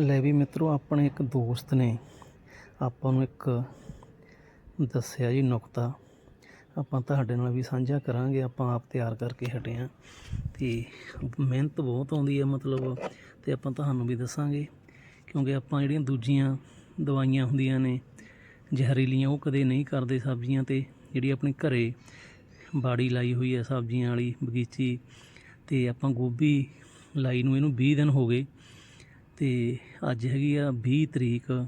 ਲੈ ਵੀ ਮਿੱਤਰੋ, ਆਪਣੇ ਇੱਕ ਦੋਸਤ ਨੇ ਆਪਾਂ ਨੂੰ ਇੱਕ ਦੱਸਿਆ ਜੀ ਨੁਕਤਾ। ਆਪਾਂ ਤੁਹਾਡੇ ਨਾਲ ਵੀ ਸਾਂਝਾ ਕਰਾਂਗੇ, ਆਪਾਂ ਆਪ ਤਿਆਰ ਕਰਕੇ ਹਟੇ ਹਾਂ ਤੇ ਮਿਹਨਤ ਬਹੁਤ ਆਉਂਦੀ ਹੈ ਮਤਲਬ, ਤੇ ਆਪਾਂ ਤੁਹਾਨੂੰ ਵੀ ਦੱਸਾਂਗੇ। ਕਿਉਂਕਿ ਆਪਾਂ ਜਿਹੜੀਆਂ ਦੂਜੀਆਂ ਦਵਾਈਆਂ ਹੁੰਦੀਆਂ ਨੇ, ਜ਼ਹਿਰੀਲੀਆਂ, ਉਹ ਕਦੇ ਨਹੀਂ ਕਰਦੇ ਸਬਜ਼ੀਆਂ ਤੇ। ਜਿਹੜੀ ਆਪਣੇ ਘਰੇ ਬਾੜੀ ਲਾਈ ਹੋਈ ਹੈ ਸਬਜ਼ੀਆਂ ਵਾਲੀ ਬਗੀਚੀ, ਤੇ ਆਪਾਂ ਗੋਭੀ ਲਾਈ ਨੂੰ ਇਹਨੂੰ 20 ਦਿਨ ਹੋ ਗਏ। ਤੇ ਅੱਜ ਹੈਗੀ ਆ 20 ਤਰੀਕ,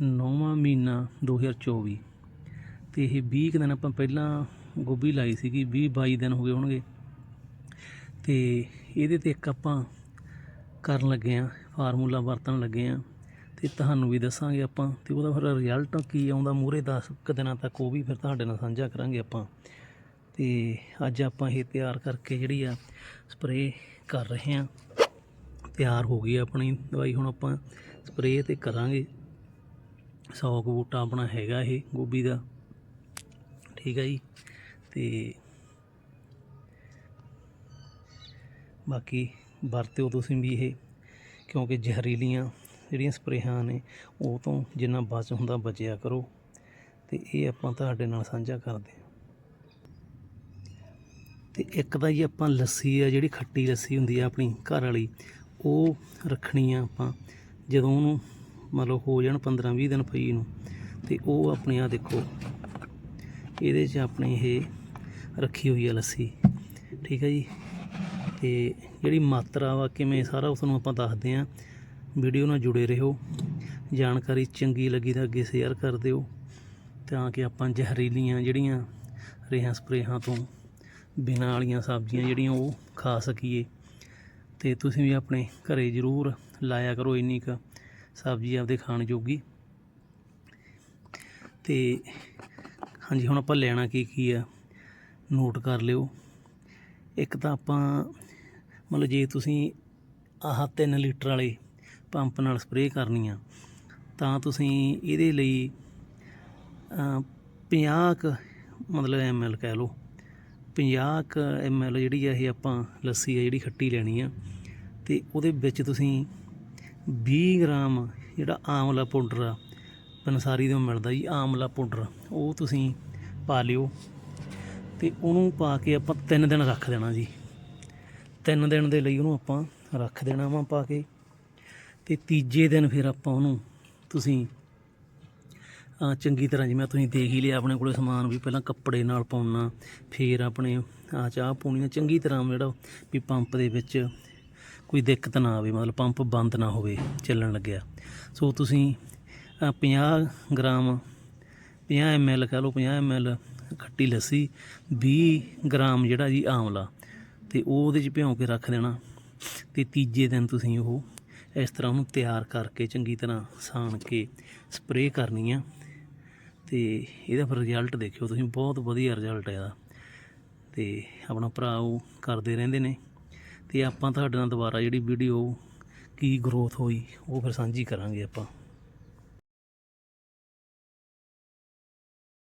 ਨੌਵਾਂ ਮਹੀਨਾ 2024 ਤੇ ਇਹ 20 ਕੁ ਦਿਨ ਆਪਾਂ ਪਹਿਲਾਂ ਗੋਭੀ ਲਾਈ ਸੀਗੀ 20 22 ਦਿਨ ਹੋ ਗਏ ਹੋਣਗੇ। ਤੇ ਇਹਦੇ ਤੇ ਇੱਕ ਆਪਾਂ ਕਰਨ ਲੱਗੇ ਆ, ਫਾਰਮੂਲਾ ਵਰਤਣ ਲੱਗੇ ਆ। ਤੇ ਤੁਹਾਨੂੰ ਵੀ ਦੱਸਾਂਗੇ ਆਪਾਂ, ਤੇ ਉਹਦਾ ਫਿਰ ਰਿਜ਼ਲਟ ਕੀ ਆਉਂਦਾ ਮੂਰੇ 10 ਕੁ ਦਿਨਾਂ ਤੱਕ ਉਹ ਵੀ ਫਿਰ ਤੁਹਾਡੇ ਨਾਲ ਸਾਂਝਾ ਕਰਾਂਗੇ ਆਪਾਂ। ਤੇ ਅੱਜ ਆਪਾਂ ਇਹ ਤਿਆਰ ਕਰਕੇ ਜਿਹੜੀ ਆ ਸਪਰੇਅ ਕਰ ਰਹੇ ਆ। ਤਿਆਰ ਹੋ ਗਈ ਆਪਣੀ ਦਵਾਈ। ਹੁਣ ਆਪਾਂ ਸਪਰੇਅ ਤੇ ਕਰਾਂਗੇ। 100 ਬੂਟਾ ਆਪਣਾ ਹੈਗਾ ਇਹ ਗੋਭੀ ਦਾ। ਠੀਕ ਹੈ ਜੀ। ਤੇ ਬਾਕੀ ਵਰਤਿਓ ਤੁਸੀਂ ਵੀ ਇਹ, ਕਿਉਂਕਿ ਜ਼ਹਿਰੀਲੀਆਂ ਜਿਹੜੀਆਂ ਸਪਰੇਹਾਂ ਨੇ, ਉਹ ਤੋਂ ਜਿੰਨਾ ਬਚ ਹੁੰਦਾ ਬਚਿਆ ਕਰੋ। ਤੇ ਇਹ ਆਪਾਂ ਤੁਹਾਡੇ ਨਾਲ ਸਾਂਝਾ ਕਰਦੇ ਹਾਂ। ਤੇ ਇੱਕ ਤਾਂ ਜੀ ਆਪਾਂ ਲੱਸੀ ਆ, ਜਿਹੜੀ ਖੱਟੀ ਲੱਸੀ ਹੁੰਦੀ ਆ ਆਪਣੀ ਘਰ ਵਾਲੀ ਉਹ ਰੱਖਣੀ ਆ ਆਪਾਂ, ਜਦੋਂ ਉਹਨੂੰ ਮਤਲਬ ਹੋ ਜਾਣ 15 20 ਦਿਨ ਪਈ ਨੂੰ, ਤੇ ਉਹ ਆਪਣੇ ਆ ਦੇਖੋ, ਇਹਦੇ 'ਚ ਆਪਣੀ ਇਹ ਰੱਖੀ ਹੋਈ ਆ ਲੱਸੀ, ਠੀਕ ਹੈ ਜੀ? ਤੇ ਜਿਹੜੀ ਮਾਤਰਾ ਵਾ ਕਿਵੇਂ ਸਾਰਾ ਉਸ ਨੂੰ ਆਪਾਂ ਦੱਸਦੇ ਆ। ਵੀਡੀਓ ਨਾਲ ਜੁੜੇ ਰਹੋ, ਜਾਣਕਾਰੀ ਚੰਗੀ ਲੱਗੀ ਤਾਂ ਅੱਗੇ ਸ਼ੇਅਰ ਕਰ ਦਿਓ, ਤਾਂ ਕਿ ਆਪਾਂ ਜ਼ਹਿਰੀਲੀਆਂ ਜਿਹੜੀਆਂ ਰੇਹਾਂ ਸਪਰੇਹਾਂ ਤੋਂ ਬਿਨਾਂ ਵਾਲੀਆਂ ਸਬਜ਼ੀਆਂ ਜਿਹੜੀਆਂ ਉਹ ਖਾ ਸਕੀਏ। ਤੇ ਤੁਸੀਂ ਵੀ ਆਪਣੇ ਘਰੇ ਜ਼ਰੂਰ ਲਾਇਆ ਕਰੋ ਇੰਨੀ ਕੁ ਸਬਜ਼ੀ ਆਪਦੇ ਖਾਣ ਜੋਗੀ। ਤੇ ਹਾਂਜੀ, ਹੁਣ ਆਪਾਂ ਲੈਣਾ ਕੀ ਕੀ ਆ ਨੋਟ ਕਰ ਲਿਓ। ਇੱਕ ਤਾਂ ਆਪਾਂ, ਮਤਲਬ ਜੇ ਤੁਸੀਂ ਆਹ 3 ਲੀਟਰ ਵਾਲੇ ਪੰਪ ਨਾਲ ਸਪਰੇਅ ਕਰਨੀ ਆ, ਤਾਂ ਤੁਸੀਂ ਇਹਦੇ ਲਈ 50 ਕ ਮਤਲਬ ਐਮਐਲ ਕਹਿ ਲਓ। 50 ਕ ਐਮਐਲ ਜਿਹੜੀ ਆ ਇਹ ਆਪਾਂ ਲੱਸੀ ਆ ਜਿਹੜੀ ਖੱਟੀ ਲੈਣੀ ਆ। ਤੇ ਉਹਦੇ ਵਿੱਚ ਤੁਸੀਂ 20 ਗ੍ਰਾਮ ਜਿਹੜਾ ਆਮਲਾ ਪਾਊਡਰ ਆ, ਪੰਸਾਰੀ ਤੋਂ ਮਿਲਦਾ ਜੀ ਆਮਲਾ ਪਾਊਡਰ, ਉਹ ਤੁਸੀਂ ਪਾ ਲਿਓ। ਤੇ ਉਹਨੂੰ ਪਾ ਕੇ ਆਪਾਂ 3 ਦਿਨ ਰੱਖ ਦੇਣਾ ਜੀ। 3 ਦਿਨ ਦੇ ਲਈ ਉਹਨੂੰ ਆਪਾਂ ਰੱਖ ਦੇਣਾ ਵਾ ਪਾ ਕੇ। ਤੇ ਤੀਜੇ ਦਿਨ ਫਿਰ ਆਪਾਂ ਉਹਨੂੰ ਤੁਸੀਂ ਚੰਗੀ ਤਰ੍ਹਾਂ ਜਿਵੇਂ ਤੁਸੀਂ ਦੇਖ ਹੀ ਲਿਆ ਆਪਣੇ ਕੋਲੇ ਸਮਾਨ ਵੀ ਪਹਿਲਾਂ ਕੱਪੜੇ ਨਾਲ ਪਾਉਣਾ ਫਿਰ ਆਪਣੇ ਆ ਚਾਹ ਪਾਉਣੀ ਚੰਗੀ ਤਰ੍ਹਾਂ ਜਿਹੜਾ ਵੀ ਪੰਪ ਦੇ ਵਿੱਚ ਕੋਈ ਦਿੱਕਤ ਨਾ ਆਵੇ ਮਤਲਬ ਪੰਪ ਬੰਦ ਨਾ ਹੋਵੇ ਚੱਲਣ ਲੱਗਿਆ। ਸੋ ਤੁਸੀਂ ਅ, 50 ਗ੍ਰਾਮ 50 ਐਮਐਲ ਕਹ ਲਓ 50 ਐਮਐਲ ਖੱਟੀ ਲੱਸੀ 20 ਗ੍ਰਾਮ ਜਿਹੜਾ ਜੀ ਆਮਲਾ ਤੇ ਉਹ ਉਹਦੇ 'ਚ ਭਿਉਂ ਕੇ ਰੱਖ ਦੇਣਾ ਤੇ ਤੀਜੇ ਦਿਨ ਤੁਸੀਂ ਉਹ ਇਸ ਤਰ੍ਹਾਂ ਉਹਨੂੰ ਤਿਆਰ ਕਰਕੇ ਚੰਗੀ ਤਰ੍ਹਾਂ ਸਾਣ ਕੇ ਸਪਰੇਅ ਕਰਨੀ ਆ। ਤੇ ਇਹਦਾ ਫਿਰ ਰਿਜ਼ਲਟ ਦੇਖਿਓ ਤੁਸੀਂ, ਬਹੁਤ ਵਧੀਆ ਰਿਜ਼ਲਟ ਹੈ ਇਹਦਾ। ਤੇ ਆਪਣਾ ਭਰਾ ਉਹ ਕਰਦੇ ਰਹਿੰਦੇ ਨੇ। ਤੇ ਆਪਾਂ ਤੁਹਾਡੇ ਨਾਲ ਦੁਬਾਰਾ ਜਿਹੜੀ ਵੀਡੀਓ ਕੀ ਗਰੋਥ ਹੋਈ, ਉਹ ਫਿਰ ਸਾਂਝੀ ਕਰਾਂਗੇ ਆਪਾਂ।